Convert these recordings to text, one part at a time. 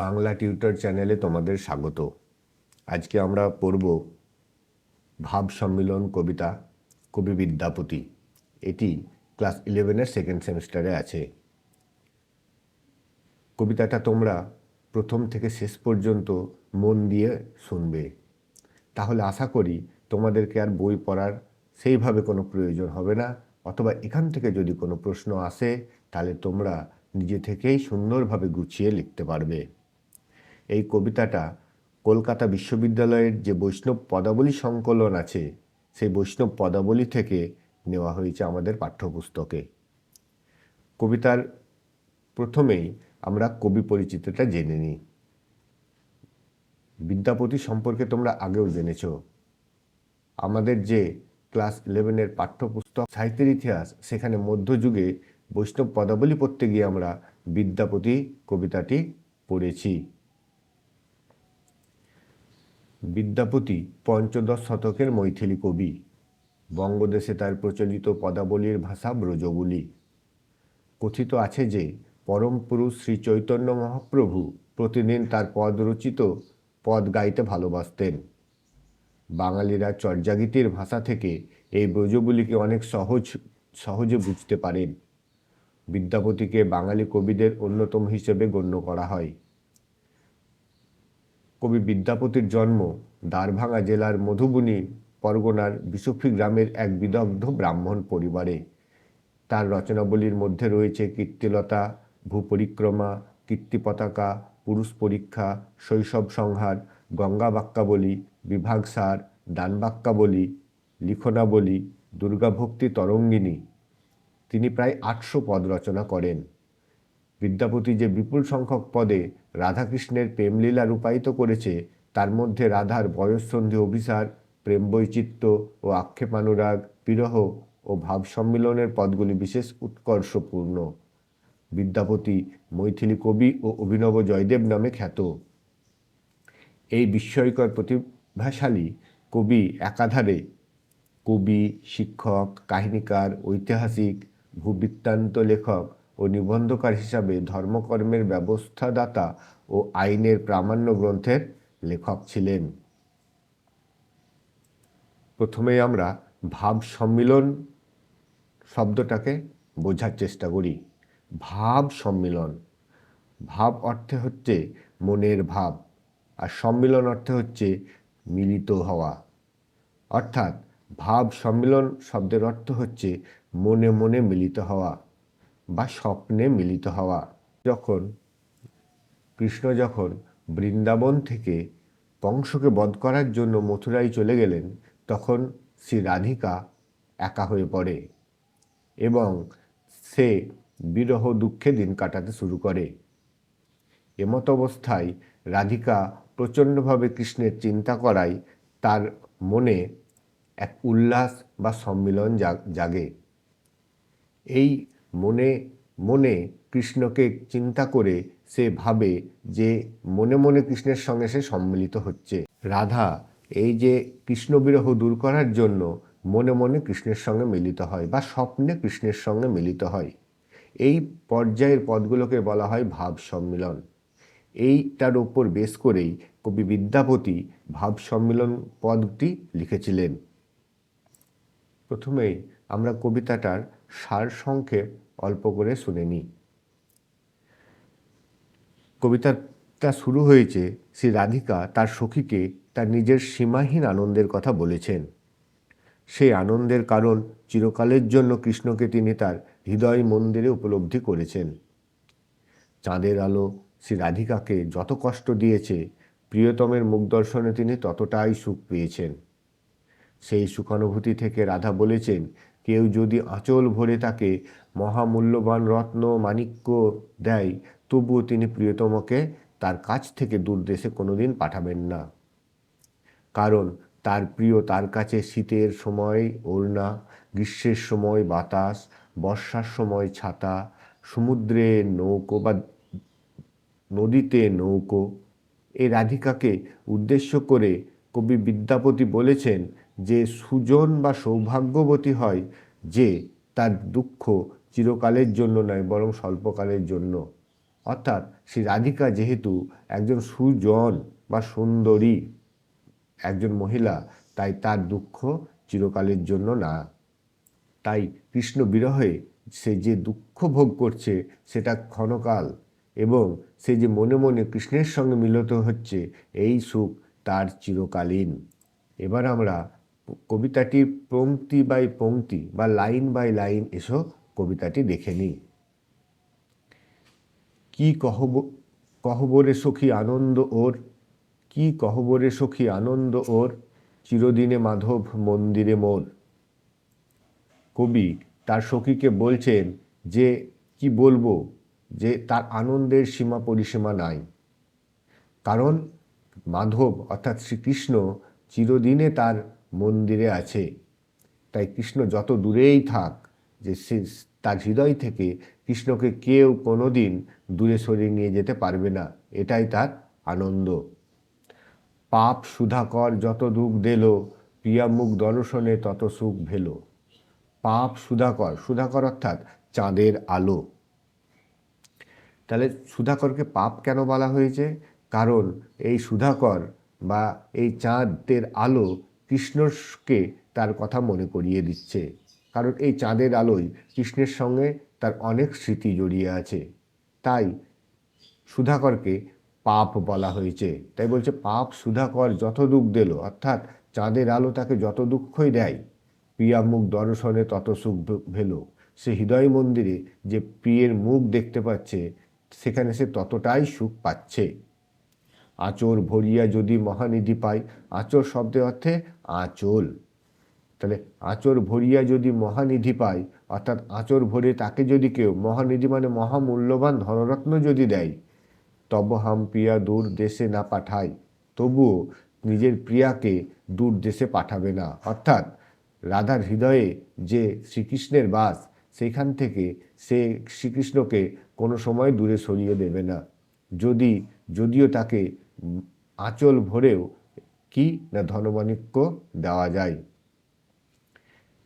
Bangla tutor চ্যানেলে তোমাদের স্বাগত। আজকে আমরা পড়ব ভাব সম্মিলন কবিতা, কবি বিদ্যাপতি। এটি ক্লাস ইলেভেনের সেকেন্ড সেমিস্টারে আছে। কবিতাটা তোমরা প্রথম থেকে শেষ পর্যন্ত মন দিয়ে শুনবে। তাহলে আশা করি তোমাদেরকে আর বই পড়ার সেইভাবে কোনো প্রয়োজন হবে না, অথবা এখান থেকে যদি কোনো প্রশ্ন আসে, তাহলে তোমরা নিজে থেকেই সুন্দরভাবে গুছিয়ে লিখতে পারবে। এই কবিতাটা কলকাতা বিশ্ববিদ্যালয়ের যে বৈষ্ণব পদাবলী সংকলন আছে, সেই বৈষ্ণব পদাবলী থেকে নেওয়া হয়েছে আমাদের পাঠ্যপুস্তকে। কবিতার প্রথমেই আমরা কবি পরিচিতিটা জেনে নিই। বিদ্যাপতি সম্পর্কে তোমরা আগেও জেনেছ। আমাদের যে ক্লাস ইলেভেনের পাঠ্যপুস্তক সাহিত্যের ইতিহাস, সেখানে মধ্যযুগে বৈষ্ণব পদাবলী পড়তে গিয়ে আমরা বিদ্যাপতি কবিতাটি পড়েছি। বিদ্যাপতি পঞ্চদশ শতকের মৈথিলি কবি। বঙ্গদেশে তার প্রচলিত পদাবলীর ভাষা ব্রজবুলি। কথিত আছে যে, পরম পুরুষ শ্রী চৈতন্য মহাপ্রভু প্রতিদিন তার পদ রচিত পদ গাইতে ভালোবাসতেন। বাঙালিরা চর্যাগীতির ভাষা থেকে এই ব্রজবুলিকে অনেক সহজ, সহজে বুঝতে পারেন। বিদ্যাপতিকে বাঙালি কবিদের অন্যতম হিসেবে গণ্য করা হয়। কবি বিদ্যাপতির জন্ম দ্বারভাঙা জেলার মধুবনী, পরগনার বিসফি গ্রামের এক বিদগ্ধ ব্রাহ্মণ পরিবারে। তার রচনাবলীর মধ্যে রয়েছে কীর্তিলতা, ভূপরিক্রমা কীর্তি পতাকা পুরুষ পরীক্ষা, শৈশব সংহার গঙ্গা বাক্যাবলী বিভাগ সার দান বাক্যাবলী লিখনাবলী, দুর্গাভক্তি তরঙ্গিনী। তিনি প্রায় আটশো পদ রচনা করেন। বিদ্যাপতি যে বিপুল সংখ্যক পদে রাধাকৃষ্ণের প্রেমলীলা রূপায়িত করেছে, তার মধ্যে রাধার বয়ঃসন্ধি অভিসার প্রেম বৈচিত্র্য ও আক্ষেপানুরাগ, বিরহ ও ভাব সম্মিলনের পদগুলি বিশেষ উৎকর্ষপূর্ণ। বিদ্যাপতি মৈথিলি কবি ও অভিনব জয়দেব নামে খ্যাত। এই বিস্ময়কর প্রতিভাশালী কবি একাধারে কবি, শিক্ষক, কাহিনীকার, ঐতিহাসিক, ভূবৃত্তান্ত লেখক ও নিবন্ধকার হিসাবে ধর্মকর্মের ব্যবস্থাদাতা ও আইনের প্রামাণ্য গ্রন্থের লেখক ছিলেন। প্রথমে আমরা ভাব সম্মিলন শব্দটাকে বোঝার চেষ্টা করি। ভাব সম্মিলন। ভাব অর্থে হচ্ছে মনের ভাব আর সম্মিলন অর্থে হচ্ছে মিলিত হওয়া। অর্থাৎ ভাব সম্মিলন শব্দের অর্থ হচ্ছে মনে মনে মিলিত হওয়া। বা স্বপ্নে মিলিত হওয়া। যখন কৃষ্ণ যখন বৃন্দাবন থেকে কংসকে বধ করার জন্য মথুরায় চলে গেলেন, তখন শ্রী রাধিকা একা হয়ে পড়ে এবং সে বিরহ দুঃখে দিন কাটাতে শুরু করে। এমত অবস্থায় রাধিকা প্রচণ্ডভাবে কৃষ্ণের চিন্তা করায়, তার মনে এক উল্লাস বা সম্মিলন জাগে। এই মনে মনে কৃষ্ণকে চিন্তা করে সে ভাবে যে মনে মনে কৃষ্ণের সঙ্গে সে সম্মিলিত হচ্ছে। রাধা, এই যে কৃষ্ণবিরহ দূর করার জন্য মনে মনে কৃষ্ণের সঙ্গে মিলিত হয় বা স্বপ্নে কৃষ্ণের সঙ্গে মিলিত হয়, এই পর্যায়ের পদগুলোকে বলা হয় ভাব সম্মিলন। এইটার ওপর বেশ করেই কবি বিদ্যাপতি ভাব সম্মিলন পদটি লিখেছিলেন। প্রথমেই আমরা কবিতাটার সার সংক্ষেপ অল্প করে শুনে নিই। কবিতাটা শুরু হয়েছে শ্রী রাধিকা তার সখীকে তার নিজের সীমাহীন আনন্দের কথা বলেছেন। সেই আনন্দের কারণ চিরকালের জন্য কৃষ্ণকে তিনি তার হৃদয় মন্দিরে উপলব্ধি করেছেন। চাঁদের আলো শ্রী রাধিকাকে যত কষ্ট দিয়েছে, প্রিয়তমের মুখ দর্শনে তিনি ততটাই সুখ পেয়েছেন। সেই সুখানুভূতি থেকে রাধা বলেছেন কেউ যদি আঁচল ভরে তাকে মহামূল্যবান রত্ন, মাণিক্য দেয়, তবুও তিনি প্রিয়তমকে তার কাছ থেকে দূর দেশে কোনোদিন পাঠাবেন না। কারণ তার প্রিয় তার কাছে শীতের সময় ওড়না, গ্রীষ্মের সময় বাতাস, বর্ষার সময় ছাতা, সমুদ্রে নৌকো বা নদীতে নৌকো। এ রাধিকাকে উদ্দেশ্য করে কবি বিদ্যাপতি বলেছেন যে সুজন বা সৌভাগ্যবতী হয়, যে তার দুঃখ চিরকালের জন্য নয়, বরং স্বল্পকালের জন্য। অর্থাৎ শ্রী রাধিকা যেহেতু একজন সুজন বা সুন্দরী, একজন মহিলা, তাই তার দুঃখ চিরকালের জন্য না। তাই কৃষ্ণ বিরহে সে যে দুঃখ ভোগ করছে, সেটা ক্ষণকাল এবং সে যে মনে মনে কৃষ্ণের সঙ্গে মিলিত হচ্ছে, এই সুখ তার চিরকালীন। এবার আমরা কবিতাটির পংক্তি বাই পংক্তি বা লাইন বাই লাইন এসো কবিতাটি দেখে নিই। কি কহব, কহবরে সখী আনন্দ ওর, কি কহবরে সখী আনন্দ ওর, চিরদিনে মাধব মন্দিরে মোর। কবি তার সখীকে বলছেন যে, কি বলব যে তার আনন্দের সীমা পরিসীমা নাই। কারণ মাধব অর্থাৎ শ্রীকৃষ্ণ চিরদিনে তার মন্দিরে আছে। তাই কৃষ্ণ যত দূরেই থাক, যে সে তার হৃদয় থেকে কৃষ্ণকে কেউ কোনো দিন দূরে সরিয়ে নিয়ে যেতে পারবে না। এটাই তার আনন্দ। পাপ সুধাকর যত দুঃখ দিল, প্রিয়া মুখ দর্শনে তত সুখ ভেল। পাপ সুধাকর সুধাকর অর্থাৎ চাঁদের আলো। তাহলে সুধাকরকে পাপ কেন বলা হয়েছে? কারণ এই সুধাকর বা এই চাঁদের আলো কৃষ্ণকে তার কথা মনে করিয়ে দিচ্ছে। কারণ এই চাঁদের আলোয় কৃষ্ণের সঙ্গে তার অনেক স্মৃতি জড়িয়ে আছে। তাই সুধাকরকে পাপ বলা হয়েছে। তাই বলছে, পাপ সুধাকর যত দুঃখ দিল, অর্থাৎ চাঁদের আলো তাকে যত দুঃখই দেয়, প্রিয়া মুখ দর্শনে তত সুখ ভেল। সে হৃদয় মন্দিরে যে প্রিয়ের মুখ দেখতে পাচ্ছে, সেখানে সে ততটাই সুখ পাচ্ছে। আঁচর ভরিয়া যদি মহানিধি পায় আঁচর শব্দের অর্থে আঁচল। তাহলে আঁচর ভরিয়া যদি মহানিধি পায় অর্থাৎ আঁচর ভরে তাকে যদি কেউ, মহানিধি মানে মহামূল্যবান ধনরত্ন যদি দেয়, তব হাম প্রিয়া দূর দেশে না পাঠায় তবুও নিজের প্রিয়াকে দূর দেশে পাঠাবে না। অর্থাৎ রাধার হৃদয়ে যে শ্রীকৃষ্ণের বাস সেখান থেকে সে শ্রীকৃষ্ণকে কোনো সময় দূরে সরিয়ে দেবে না। যদি, যদিও তাকে আঁচল ভরেও কি না ধনমাণিক্য দেওয়া যায়?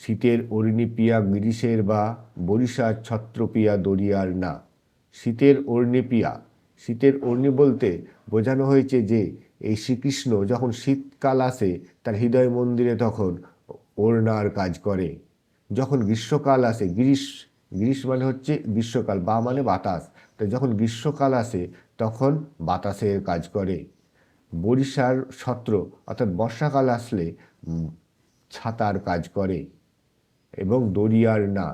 শীতের অরণি পিয়া গিরিশের বা বরিশার ছত্রপিয়া দরিয়ার না। শীতের অরণি পিয়া শীতের অর্ণি বলতে বোঝানো হয়েছে যে, এই শ্রীকৃষ্ণ যখন শীতকাল আসে, তার হৃদয় মন্দিরে তখন ওড়নার কাজ করে। যখন গ্রীষ্মকাল আসে গ্রীষ্ম গ্রীষ্ম মানে হচ্ছে গ্রীষ্মকাল, বা মানে বাতাস। তো যখন গ্রীষ্মকাল আসে তখন বাতাসের কাজ করে। বরিশার ছত্র অর্থাৎ বর্ষাকাল আসলে ছাতার কাজ করে এবং দরিয়ার না,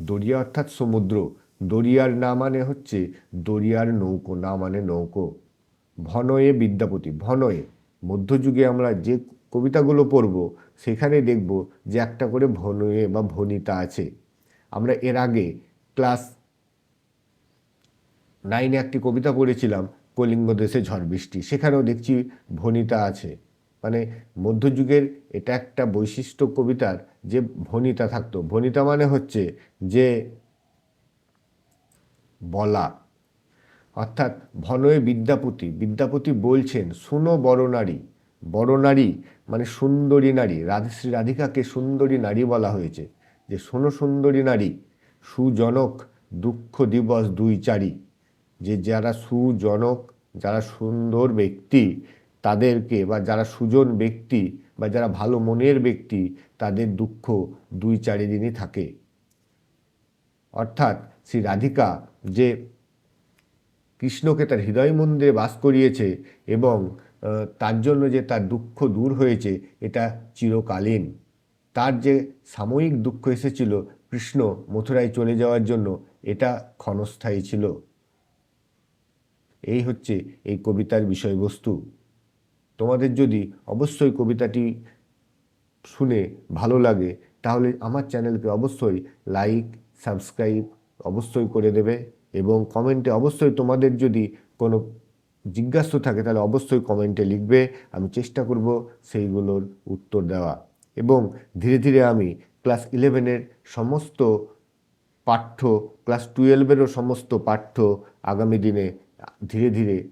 দরিয়া অর্থাৎ সমুদ্র। দরিয়ার না মানে হচ্ছে দরিয়ার নৌকো, না মানে নৌকো। ভনয়ে বিদ্যাপতি, ভনয়ে। মধ্যযুগে আমরা যে কবিতাগুলো পড়ব, সেখানে দেখব যে একটা করে ভনয়ে বা ভনিতা আছে। আমরা এর আগে ক্লাস নাইনে একটি কবিতা পড়েছিলাম, কলিঙ্গ দেশে ঝড় বৃষ্টি। সেখানেও দেখছি ভনিতা আছে। মানে মধ্যযুগের এটা একটা বৈশিষ্ট্য কবিতার যে ভনিতা থাকতো। ভনিতা মানে হচ্ছে যে বলা। অর্থাৎ ভনয়ে বিদ্যাপতি। বিদ্যাপতি বলছেন, শুনো বড় নারী। বড় নারী মানে সুন্দরী নারী। রাধশ্রী রাধিকাকে সুন্দরী নারী বলা হয়েছে। যে, শোনো সুন্দরী নারী, সুজনক দুঃখ দিবস দুই চারি। যে যারা সুজনক, যারা সুন্দর ব্যক্তি, তাদেরকে বা যারা সুজন ব্যক্তি বা যারা ভালো মনের ব্যক্তি, তাদের দুঃখ দুই চারি দিনই থাকে। অর্থাৎ শ্রী রাধিকা যে কৃষ্ণকে তার হৃদয় মন্দিরে বাস করিয়েছে এবং তার জন্য যে তার দুঃখ দূর হয়েছে, এটা চিরকালীন। তার যে সাময়িক দুঃখ এসেছিল কৃষ্ণ মথুরায় চলে যাওয়ার জন্য, এটা ক্ষণস্থায়ী ছিল। এই হচ্ছে এই কবিতার বিষয়বস্তু। তোমাদের যদি অবশ্যই কবিতাটি শুনে ভালো লাগে, তাহলে আমার চ্যানেলকে অবশ্যই লাইক, সাবস্ক্রাইব অবশ্যই করে দেবে এবং কমেন্টে অবশ্যই তোমাদের যদি কোনো জিজ্ঞাসা থাকে, তাহলে অবশ্যই কমেন্টে লিখবে। আমি চেষ্টা করব সেইগুলোর উত্তর দেওয়া। এবং ধীরে ধীরে আমি ক্লাস ইলেভেনের সমস্ত পাঠ্য, ক্লাস টুয়েলভেরও সমস্ত পাঠ্য আগামী দিনে ধীরে ধীরে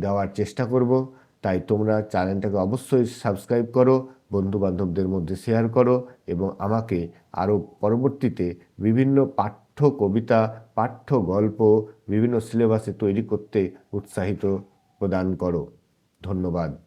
দেওয়ার চেষ্টা করব। তাই তোমরা চ্যানেলটাকে অবশ্যই সাবস্ক্রাইব করো, বন্ধুবান্ধবদের মধ্যে শেয়ার করো এবং আমাকে আরও পরবর্তীতে বিভিন্ন পাঠ্য কবিতা, পাঠ্য গল্প, বিভিন্ন সিলেবাসে তৈরি করতে উৎসাহিত প্রদান করো। ধন্যবাদ।